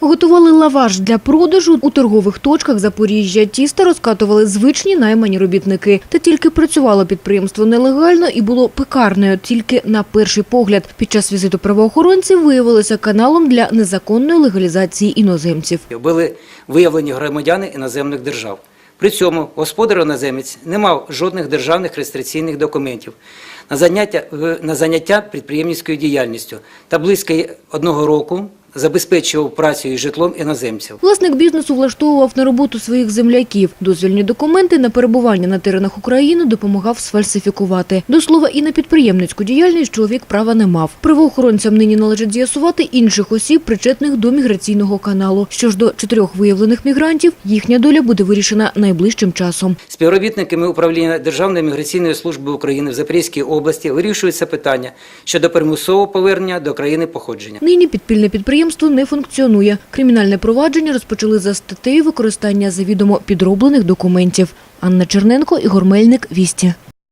Готували лаваш для продажу у торгових точках Запоріжжя. Тіста розкатували звичні наймані робітники. Та тільки працювало підприємство нелегально і було пекарнею тільки на перший погляд. Під час візиту правоохоронців виявилося каналом для незаконної легалізації іноземців. Були виявлені громадяни іноземних держав. При цьому господар іноземець не мав жодних державних реєстраційних документів на заняття, на заняття підприємницькою діяльністю та близько одного року забезпечував працею і житлом іноземців. Власник бізнесу влаштовував на роботу своїх земляків. Дозвільні документи на перебування на теренах України допомагав сфальсифікувати. До слова, і на підприємницьку діяльність чоловік права не мав. Правоохоронцям нині належить з'ясувати інших осіб, причетних до міграційного каналу. Що ж до чотирьох виявлених мігрантів, їхня доля буде вирішена найближчим часом. Співробітниками управління Державної міграційної служби України в Запорізькій області вирішується питання щодо примусового повернення до країни походження. Нині підпільне підприємство не функціонує. Кримінальне провадження розпочали за статтею використання завідомо підроблених документів. Анна Черненко, Ігор Мельник, Вісті.